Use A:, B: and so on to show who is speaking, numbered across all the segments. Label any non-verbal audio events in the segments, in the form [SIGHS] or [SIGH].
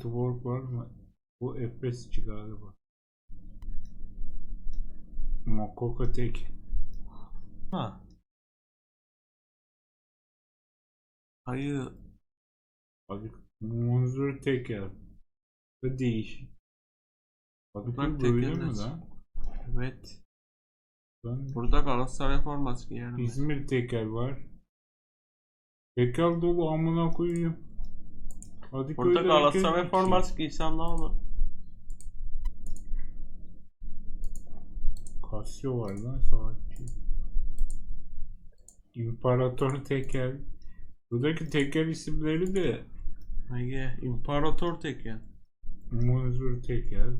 A: Network var mı? Bu F5 galiba. Mokoka tek.
B: Ha. Hayır.
A: Abi Munzur teker. Bu değişik. Abi
B: Bak
A: böyle mi lan?
B: Evet.
A: Ben
B: Burada Galatasaray forması giyerim.
A: İzmir teker var. Teker dolu amına koyayım. Hadi
B: Burada Galatasaray forması giysem ne olur?
A: Casio var lan saatçi. İmparator teker. Buradaki teker isimleri de
B: Hayır. İmparator teker.
A: Munzur teker.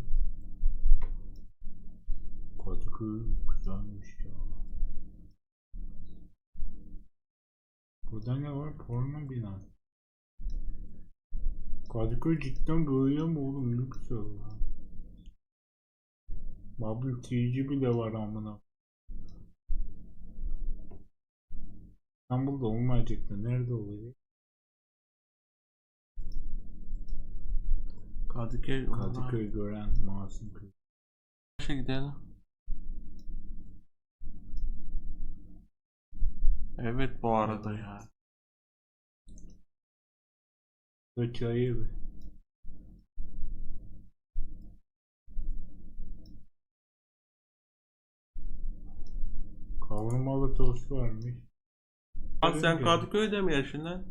A: Kadıköy güzelmiş ya. Burada ne var? Porno binası. Kadıköy cidden böyle mi oğlum? Ne güzel lan. Bubble TG bile var amına. İstanbul'da olmayacak da nerede olacak?
B: Kadıköy.
A: Kadıköy gören Masumköy.
B: Başa gidelim. Evet bu arada ya.
A: Be. Kavurmalı tost varmış.
B: Lan sen? Kadıköy'de mi lan?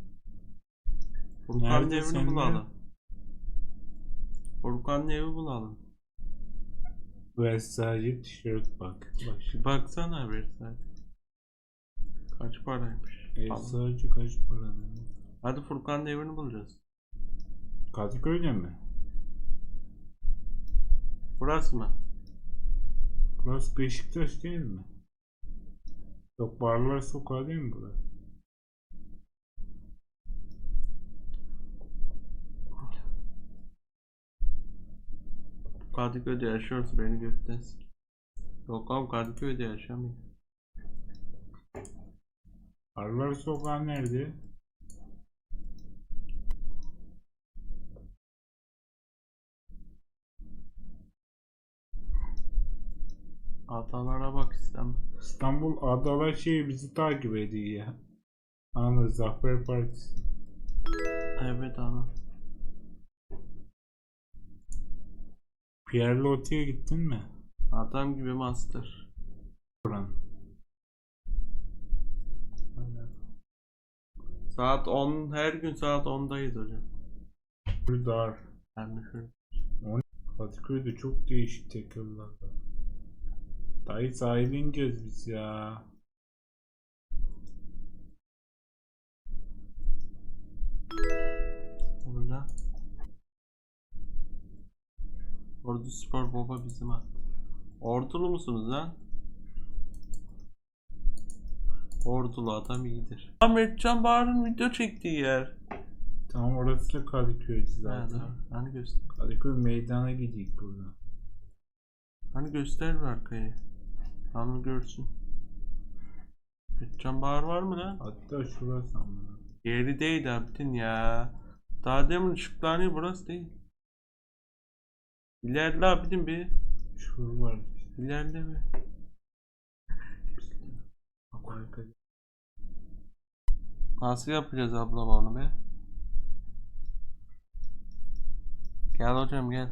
B: Furkan'ın evini bulalım. Furkan'ın evi bulalım.
A: Versace tişört bak.
B: Bir baksana saat. Kaç paraymış?
A: Versace kaç para?
B: Hadi Furkan'ın evini bulacağız.
A: Kadıköy'de mi?
B: Burası mı?
A: Burası Beşiktaş değil mi? Yok Barlar Sokağı değil mi burası?
B: Kadıköy'de yaşıyorsa beni gökten sik. Yok abi Kadıköy'de yaşamıyor.
A: Barlar Sokağı nerede?
B: Adalara bak istem.
A: İstanbul Adalar şeyi bizi takip ediyor ya. Anı Zafer Partisi.
B: Evet ana.
A: Pierre Loti'ye gittin mi?
B: Adam gibi master.
A: Buran.
B: Saat 10 her gün saat 10'dayız hocam.
A: Dar.
B: Yani şu
A: Kadıköy'de çok değişik tekerler var. Dayı sahile ineceğiz biz ya.
B: Orada. Ordu Spor Baba bizim attı. Ordulu musunuz lan? Ordulu adam iyidir. Ahmetcan Bahar'ın video çektiği yer.
A: Tamam orası da Kadıköy'dü
B: Ha,
A: zaten.
B: dur. Hani göster.
A: Kadıköy meydana gidik buradan.
B: Hani göster arkayı. Hanım görsün. Ahmetcan Bahar var mı lan?
A: Hatta şurası ama.
B: Yeri değil abidin ya. Daha demin ışıklanıyor burası değil. İlerle abidin bir.
A: Şur var.
B: İlerle
A: arkada.
B: Nasıl yapacağız ablam onu be? Gel hocam gel.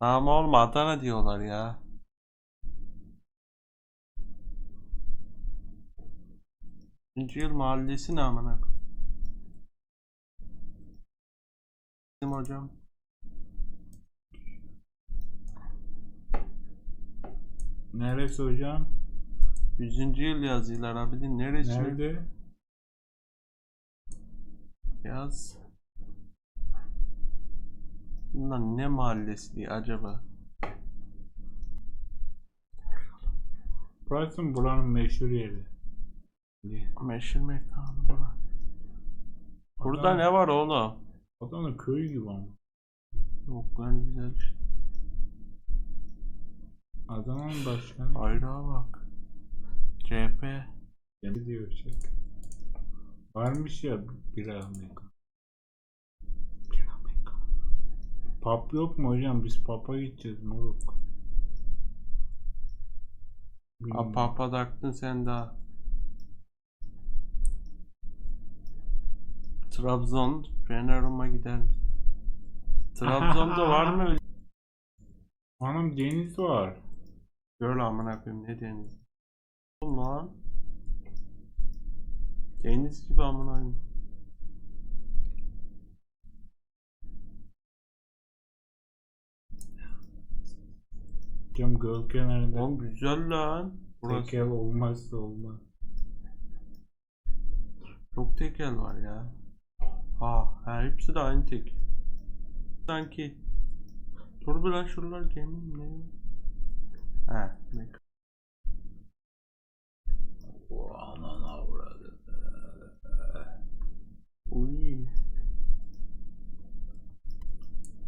B: Tamam oğlum Adana diyorlar ya. İkinci yıl mahallesi ne amına? Bizim hocam.
A: Neresi hocam?
B: 100. yıl yazıyorlar abidin neresi?
A: Nerede?
B: Yaz. Bunlar ne mahallesi diye acaba?
A: Mı buranın meşhur yeri?
B: Meşhur mekanı bura. Burada ne var oğlum?
A: Adana köy gibi ama.
B: Yok lan güzel işte.
A: Adana'nın [SIGHS] başkanı.
B: Bayrağa bak. CHP.
A: Ne diyor şey. Varmış ya bir mekan. Pub yok mu hocam? Biz pub'a gideceğiz moruk. Bilmiyorum.
B: Apa taktın sen daha. Trabzon, Fenerum'a gider misin? Trabzon'da [LAUGHS] var mı öyle?
A: Hanım deniz var.
B: Gör amına koyayım ne deniz? Oğlum lan. Deniz gibi amına koyayım.
A: Hocam göl kenarında
B: Oğlum güzel lan. Burası
A: tekel olmazsa olmaz.
B: çok tekel var ya. Ha, ha hepsi de aynı tek. Sanki. Dur bir lan şuralar gemi mi ne? Ha, ne?
A: Anan avradı.
B: Uy.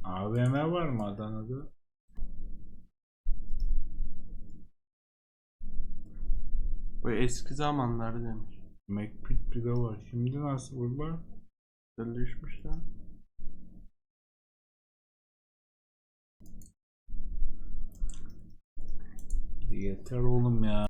A: AVM var mı Adana'da?
B: Bu eski zamanları demiş.
A: McPit bir de var. Şimdi nasıl burada?
B: Güzelleşmiş lan.
A: Yeter oğlum ya.